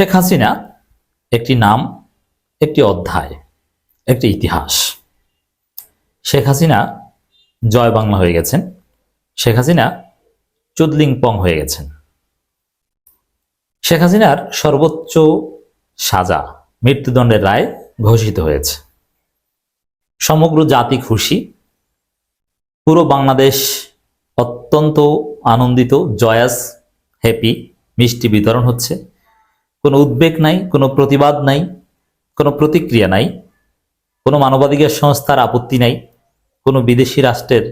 শেখ হাসিনা একটি নাম, একটি অধ্যায়, একটি ইতিহাস। শেখ হাসিনা জয় বাংলা হয়ে গেছেন। শেখ হাসিনা চুদলিংপং হয়ে গেছেন। শেখ হাসিনার সর্বোচ্চ সাজা, মৃত্যুদণ্ডের রায় ঘোষিত হয়েছে। সমগ্র জাতি খুশি। পুরো বাংলাদেশ অত্যন্ত আনন্দিত, জয়াস হ্যাপি মিষ্টি বিতরণ হচ্ছে। কোনো উদ্বেগ নাই, কোনো প্রতিবাদ নাই, কোনো প্রতিক্রিয়া নাই, কোনো মানবাধিকার সংস্থার আপত্তি নাই, কোনো বিদেশি রাষ্ট্রের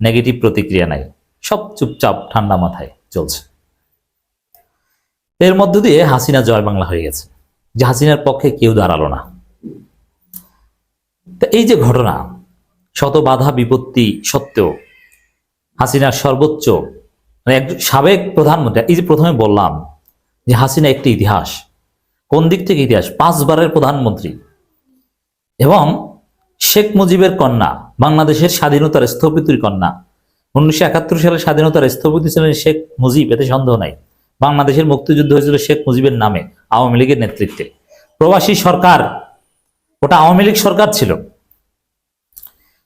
নেগেটিভ প্রতিক্রিয়া নাই। সব চুপচাপ ঠান্ডা মাথায় চলছে। এর মধ্য দিয়ে হাসিনা জয় বাংলা হয়ে গেছে, যে হাসিনার পক্ষে কেউ দাঁড়াল না। তা এই যে ঘটনা, শত বাধা বিপত্তি সত্ত্বেও হাসিনার সর্বোচ্চ মানে সাবেক প্রধানমন্ত্রী, এই যে প্রথমে বললাম যে হাসিনা একটি ইতিহাস। কোন দিক থেকে ইতিহাস? পাঁচবারের প্রধানমন্ত্রী। এবং শেখ মুজিবের কন্যা, বাংলাদেশের স্বাধীনতার স্থপতির কন্যা। উনিশশো একাত্তর সালে স্বাধীনতার স্থপতি ছিলেন শেখ মুজিব, এতে সন্দেহ নাই। বাংলাদেশের মুক্তিযুদ্ধ হয়েছিল শেখ মুজিবের নামে, আওয়ামী লীগের নেতৃত্বে। প্রবাসী সরকার, ওটা আওয়ামী লীগ সরকার ছিল।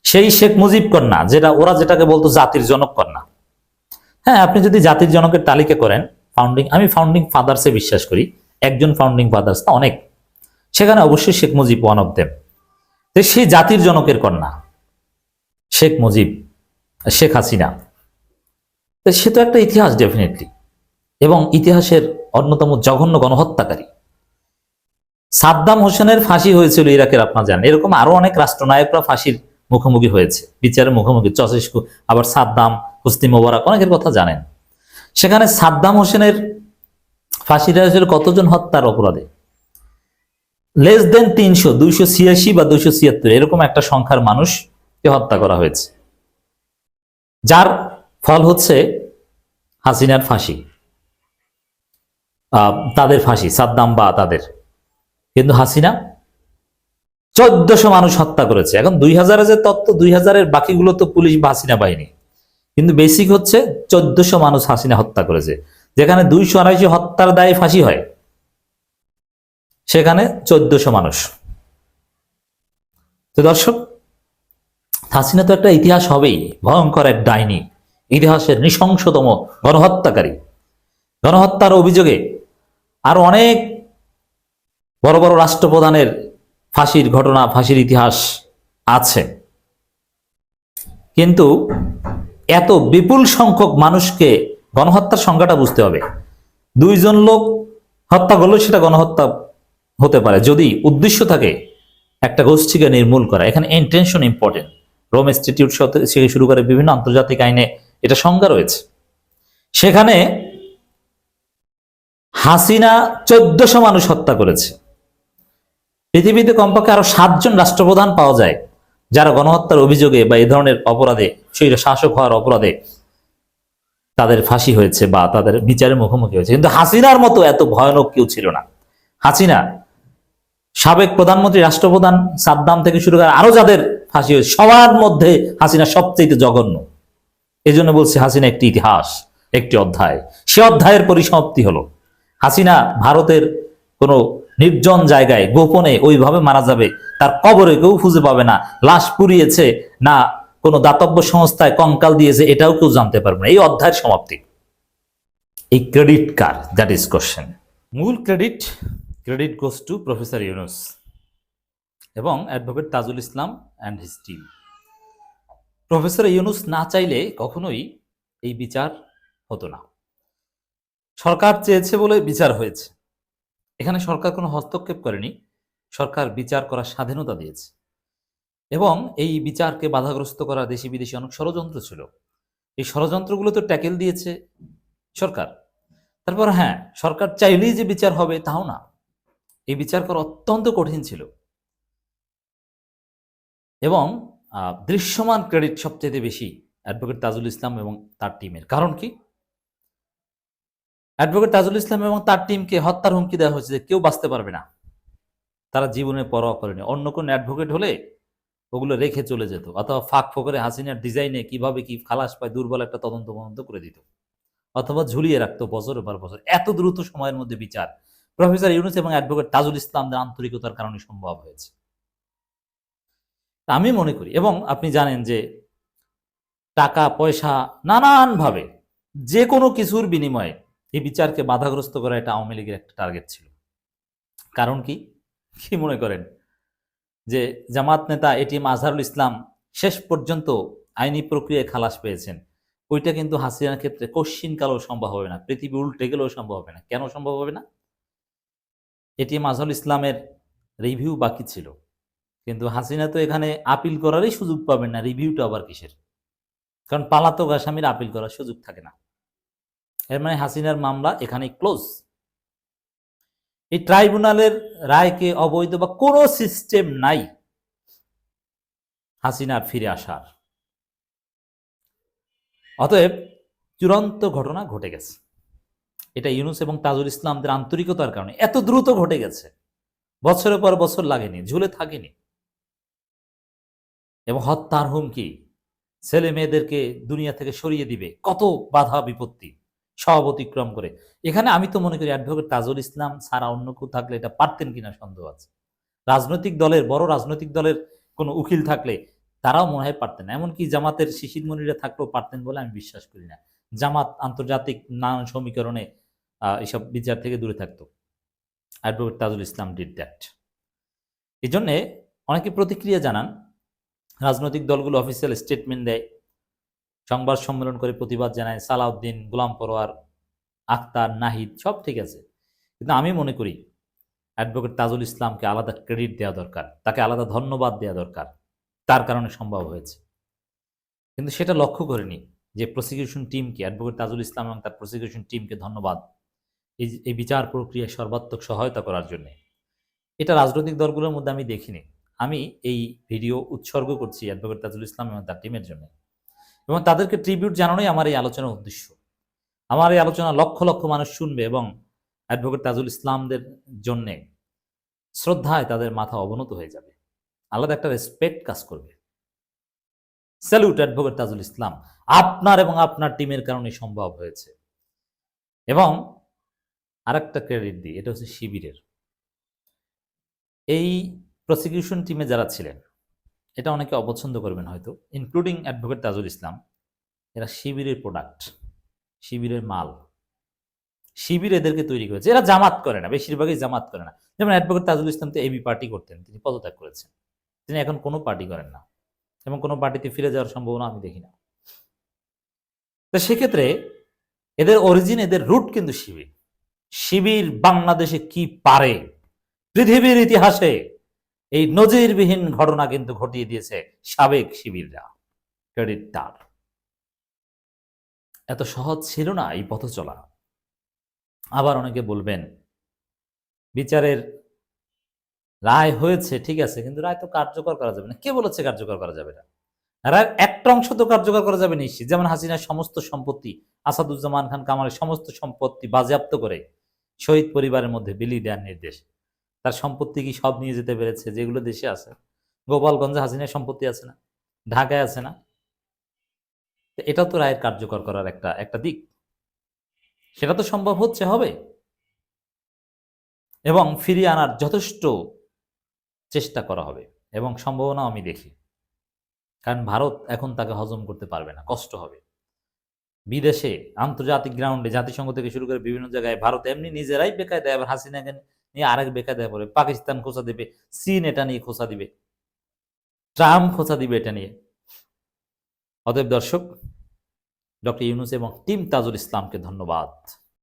সেই শেখ মুজিব কন্যা, যেটা ওরা যেটাকে বলতো জাতির জনক কন্যা। হ্যাঁ আপনি যদি জাতির জনকের তালিকা করেন ফাউন্ডিং আমি ফাউন্ডিং ফাদার্সে বিশ্বাস করি। একজন ফাউন্ডিং ফাদার্স না অনেক। সেখানে অবশ্যই Sheikh Mujib one of them তো সেই জাতির জনকের কন্যা। শেখ মুজিব, শেখ হাসিনা। তো সে তো একটা ইতিহাস ডেফিনেটলি এবং ইতিহাসের অন্যতম জঘন্য গণহত্যাকারী। সাদ্দাম হোসেনের ফাঁসি হয়েছিল ইরাকের আপনার জানেন। এরকম আরও অনেক রাষ্ট্রনায়করা ফাঁসির মুখোমুখি হয়েছে। বিচারের মুখোমুখি। চসেস্কু আবার সাদ্দাম হুসনি মোবারক অনেকের কথা জানেন। সেখানে সাদ্দাম হোসেনের ফাঁসিটা হয়েছিল কতজন হত্যার অপরাধে? লেস দেন তিনশো, দুইশো ছিয়াশি বা দুইশো ছিয়াত্তর, এরকম একটা সংখ্যার মানুষকে হত্যা করা হয়েছে। যার ফল হচ্ছে হাসিনার ফাঁসি। তাদের ফাঁসি, সাদ্দাম বা তাদের। কিন্তু হাসিনা চোদ্দশো মানুষ হত্যা করেছে। এখন দুই হাজারের যে তত্ত্ব, দুই হাজারের বাকিগুলো তো পুলিশ বা হাসিনা বাহিনী। কিন্তু বেসিক হচ্ছে চোদ্দশো মানুষ হাসিনা হত্যা করেছে। যেখানে দুইশো আড়াইশো হত্যার দায়ে ফাঁসি হয়, সেখানে চোদ্দশো মানুষ। তো দর্শক, হাসিনা তো একটা ইতিহাস হবেই, ভয়ঙ্কর এক ডাইনি, ইতিহাসের নৃশংসতম গণহত্যাকারী। গণহত্যার অভিযোগে আরও অনেক বড় বড় রাষ্ট্রপ্রধানের ফাঁসির ঘটনা, ফাঁসির ইতিহাস আছে। কিন্তু এত বিপুল সংখ্যক মানুষকে গণহত্যার সংখ্যাটা বুঝতে হবে। দুইজন লোক হত্যা করলে সেটা গণহত্যা হতে পারে। যদি উদ্দেশ্য থাকে একটা গোষ্ঠীকে নির্মূল করা, এখানে ইন্টেনশন ইম্পর্টেন্ট রোম ইনস্টিটিউট থেকে শুরু করে বিভিন্ন আন্তর্জাতিক আইনে এটা সংজ্ঞা রয়েছে। সেখানে হাসিনা চোদ্দশো মানুষ হত্যা করেছে। পৃথিবীতে কমপক্ষে আরও সাতজন রাষ্ট্রপ্রধান পাওয়া যায়। যারা গণহত্যার অভিযোগে বা এই ধরনের অপরাধে সেই শাসক হওয়ার অপরাধে তাদের ফাঁসি হয়েছে বা তাদের বিচারের মুখোমুখি হয়েছে। কিন্তু হাসিনার মতো এত ভয়ানক কেউ ছিল না। হাসিনা সাবেক প্রধানমন্ত্রী, রাষ্ট্রপ্রধান সাদ্দাম থেকে শুরু করে আরও যাদের ফাঁসি হয়েছে, সবার মধ্যে হাসিনা সবচেয়ে জঘন্য। এই জন্য বলছি হাসিনা একটি ইতিহাস, একটি অধ্যায়। সে অধ্যায়ের পরিসমাপ্তি হলো। হাসিনা ভারতের কোনো নির্জন জায়গায়, গোপনে ওইভাবে মারা যাবে। তার কবরে কেউ খুঁজে পাবে না। লাশ পুড়িয়েছে না কোনো দাতব্য সংস্থায় কঙ্কাল দিয়েছে এটাও কেউ জানতে পারবে না। এই অধ্যায়ের সমাপ্তি। এই ক্রেডিট কার দ্যাট ইজ কোশ্চেন মূল credit credit goes to professor Yunus এবং advocate Tajul Islam and his team professor Yunus না চাইলে কখনোই এই বিচার হতো না। সরকার চেয়েছে বলে বিচার হয়েছে। এখানে সরকার কোনো হস্তক্ষেপ করেনি, সরকার বিচার করার স্বাধীনতা দিয়েছে। এবং এই বিচারকে বাধাগ্রস্ত করা দেশি বিদেশি অনেক ষড়যন্ত্র ছিল। এই ষড়যন্ত্রগুলো তো ট্যাকেল দিয়েছে সরকার। তারপর হ্যাঁ সরকার চাইলেই যে বিচার হবে তাও না। এই বিচার করা অত্যন্ত কঠিন ছিল। এবং দৃশ্যমান ক্রেডিট সবচেয়ে বেশি অ্যাডভোকেট তাজুল ইসলাম এবং তার টিমের। কারণ কি? অ্যাডভোকেট তাজুল ইসলাম এবং তার টিমকে হত্যার হুমকি দেওয়া হয়েছে যে কেউ বাঁচতে পারবে না। তারা জীবনে পরোয়া করেনি। অন্য কোন অ্যাডভোকেট হলে ওগুলো রেখে চলে যেত। অথবা ফাঁক ফোকরে হাসিনার ডিজাইনে কীভাবে কি খালাস পায় দুর্বল একটা তদন্ত মদন্ত করে দিত। অথবা ঝুলিয়ে রাখতো বছরের পর বছর। এত দ্রুত সময়ের মধ্যে বিচার। প্রফেসর ইউনুস এবং অ্যাডভোকেট তাজুল ইসলামদের আন্তরিকতার কারণে সম্ভব হয়েছে। আমি মনে করি এবং আপনি জানেন যে টাকা, পয়সা নানানভাবে যে কোনো কিছুর বিনিময়ে এই বিচারকে বাধাগ্রস্ত করা এটা আওয়ামী লীগের একটা টার্গেট ছিল। কারণ কি? কি মনে করেন? যে জামাত নেতা এটিএম আজহারুল ইসলাম শেষ পর্যন্ত আইনি প্রক্রিয়ায় খালাস পেয়েছেন। ওইটা কিন্তু হাসিনার ক্ষেত্রে কশ্চিন কালেও সম্ভব হবে না। পৃথিবী উল্টে গেলেও সম্ভব হবে না। কেন সম্ভব হবে না? এটিএম আজহারুল ইসলামের রিভিউ বাকি ছিল। কিন্তু হাসিনা তো এখানে আপিল করারই সুযোগ পাবেন না। রিভিউটা আবার কিসের? কারণ পালাতক আসামির আপিল করার সুযোগ থাকে না। এর মানে হাসিনার মামলা এখানে ক্লোজ এই ট্রাইব্যুনালের রায়কে অবৈধ বা কোনো সিস্টেম নাই হাসিনার ফিরে আসার। অতএব চূড়ান্ত ঘটনা ঘটে গেছে। এটা ইউনুস এবং তাজুল ইসলামদের আন্তরিকতার কারণে এত দ্রুত ঘটে গেছে। বছরের পর বছর লাগেনি, ঝুলে থাকেনি। এবং হত্যার হুমকি ছেলে মেয়েদেরকে দুনিয়া থেকে সরিয়ে দিবে, কত বাধা বিপত্তি। সব অতিক্রম করে। এখানে আমি তো মনে করি অ্যাডভোকেট তাজুল ইসলাম ছাড়া অন্য কেউ থাকলে এটা পারতেন কিনা সন্দেহ আছে। রাজনৈতিক দলের, বড় রাজনৈতিক দলের কোনো উকিল থাকলে তারাও মনে হয় পারতেন এমনকি জামাতের শিশির মনিরা থাকলেও পারতেন বলে আমি বিশ্বাস করি না। জামাত আন্তর্জাতিক নানান সমীকরণে এসব বিচার থেকে দূরে থাকতো। Advocate Tajul Islam did that এই জন্যে অনেকে প্রতিক্রিয়া জানান, রাজনৈতিক দলগুলো অফিসিয়াল স্টেটমেন্ট দেয় সংবাদ সম্মেলন করে প্রতিবাদ জানায় সালাউদ্দিন, গোলাম পরোয়ার, আখতার, নাহিদ, সব ঠিক আছে। কিন্তু আমি মনে করি অ্যাডভোকেট তাজুল ইসলামকে আলাদা ক্রেডিট দেওয়া দরকার, তাকে আলাদা ধন্যবাদ দেওয়া দরকার, তার কারণে সম্ভব হয়েছে। কিন্তু সেটা লক্ষ্য করেনি যে প্রসিকিউশন টিমকে অ্যাডভোকেট তাজুল ইসলাম এবং তার প্রসিকিউশন টিমকে ধন্যবাদ এই এই বিচার প্রক্রিয়ায় সর্বাত্মক সহায়তা করার জন্যে। এটা রাজনৈতিক দলগুলোর মধ্যে আমি দেখিনি। আমি এই ভিডিও উৎসর্গ করছি অ্যাডভোকেট তাজুল ইসলাম এবং তার টিমের জন্য। এবং তাদেরকে ট্রিবিউট জানানোই আমার এই আলোচনার উদ্দেশ্য। আমার এই আলোচনা লক্ষ লক্ষ মানুষ শুনবে এবং অ্যাডভোকেট তাজুল ইসলামদের জন্যে শ্রদ্ধায় তাদের মাথা অবনত হয়ে যাবে। আলাদা একটা রেসপেক্ট কাজ করবে। Salute advocate Tajul Islam. আপনার এবং আপনার টিমের কারণে সম্ভব হয়েছে। এবং আরেকটা ক্রেডিট দিই, এটা হচ্ছে শিবিরের। এই প্রসিকিউশন টিমে যারা ছিলেন এটা অনেকে অপছন্দ করবেন হয়তো ইনক্লুডিং অ্যাডভোকেট তাজুল ইসলাম। এরা শিবিরের প্রোডাক্ট শিবিরের মাল। শিবির এদেরকে তৈরি করেছে। এরা জামাত করে না, বেশিরভাগই জামাত করে না। যেমন অ্যাডভোকেট তাজুল ইসলাম তো এবি পার্টি করতেন, তিনি পদত্যাগ করেছেন। তিনি এখন কোনো পার্টি করেন না। এবং কোনো পার্টিতে ফিরে যাওয়ার সম্ভাবনা আমি দেখি না। তো সেক্ষেত্রে এদের অরিজিন এদের রুট কিন্তু শিবির। শিবির বাংলাদেশে কি পারে? পৃথিবীর ইতিহাসে এই নজিরবিহীন ঘটনা কিন্তু ঘটিয়ে দিয়েছে সাবেক শিবিররা। ক্রেডিট তার। এত সহজ ছিল না এই পথ চলা। আবার অনেকে বলবেন, বিচারের রায় হয়েছে, ঠিক আছে, কিন্তু রায় তো কার্যকর করা যাবে না। কে বলেছে কার্যকর করা যাবে না? রায়ের একটা অংশ তো কার্যকর করা যাবে নিশ্চিত। যেমন হাসিনার সমস্ত সম্পত্তি, আসাদুজ্জামান খান কামালের সমস্ত সম্পত্তি বাজেয়াপ্ত করে শহীদ পরিবারের মধ্যে বিলি দেওয়ার নির্দেশ। তার সম্পত্তি কি সব নিয়ে যেতে পেরেছে? যেগুলো দেশে আছে। গোপালগঞ্জে হাসিনার সম্পত্তি আছে না? ঢাকায় আছে না? এটা তো রায়ের কার্যকর করার একটা একটা দিক। সেটা তো সম্ভব হচ্ছে, হবে। এবং ফিরিয়ে আনার যথেষ্ট চেষ্টা করা হবে। এবং সম্ভাবনা আমি দেখি। কারণ ভারত এখন তাকে হজম করতে পারবে না, কষ্ট হবে। বিদেশে আন্তর্জাতিক গ্রাউন্ডে জাতিসংঘ থেকে শুরু করে বিভিন্ন জায়গায় ভারত এমনি নিজেরাই বেকায় দেয় আবার হাসিনাকে নিয়ে আরেক বেকা দেয় পরে পাকিস্তান খোঁচা দেবে, চীন এটা নিয়ে খোঁচা দিবে। ট্রাম্প খোঁচা দিবে এটা নিয়ে। অতএব দর্শক, ডক্টর ইউনুস এবং টিম তাজুল ইসলামকে ধন্যবাদ।